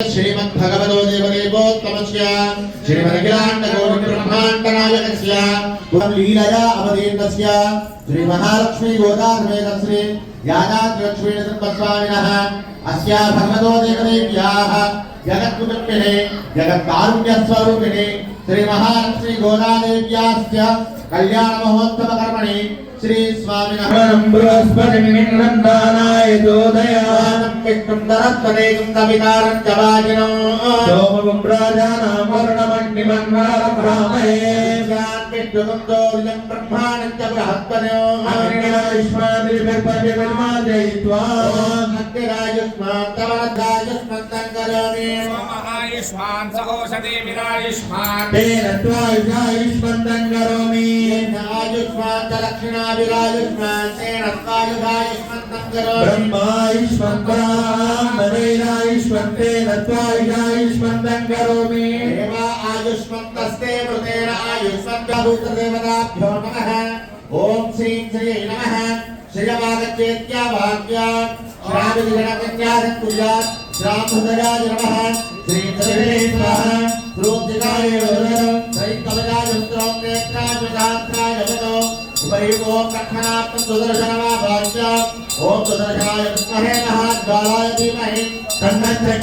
श्रीमद्भगवतो देवदेवोत्तमस्य श्रीमदखिलाण्डकोटिब्रह्माण्डनायकस्य लीलया अवतीर्णस्य श्रीमहालक्ष्मीगोदासमेत श्री यादाद्रक्ष्मीनृपस्वामिनः अस्या भगवतो देवदेव्याः జగత్కుటుంబినే జగత్కారుణ్య స్వరూపిణి శ్రీ మహాలక్ష్మి గోదాదేవ్యాస్య కళ్యాణ మహోత్సవ కర్మణి శ్రీ స్వామి బ్రహ్మాణ్య राजुष्मन्तं करोमि महायुष्मान् सहोषधीभिरायुष्मान् तेन त्वायुषायुष्मन्दं करोमि आयुष्मान् च दक्षिणाभिरायुष्मान् तेन त्वायुधायुष्मन्तं करोमि ब्रह्मायुष्मन्तेन त्वायुषायुष्मन्दं करोमि देवा आयुष्मन्तस्ते मृतेन आयुष्मन्तभूतदेवताभ्यो नमः। ॐ श्रीं श्री नमः। श्रियमागच्छेत्या वाक्या श्राविगणकन्यासत्कुर्यात् श्रामहृदयाय नमः। श्री प्रोक्तिकाय वदनं श्रीं कवचाय उत्तरं नेत्राय विधात्राय नमो उपरि ॐ कक्षणात्मं सुदर्शनमा वाक्या ॐ सुदर्शनाय विद्महे महाज्वालाय धीमहि। तन्नः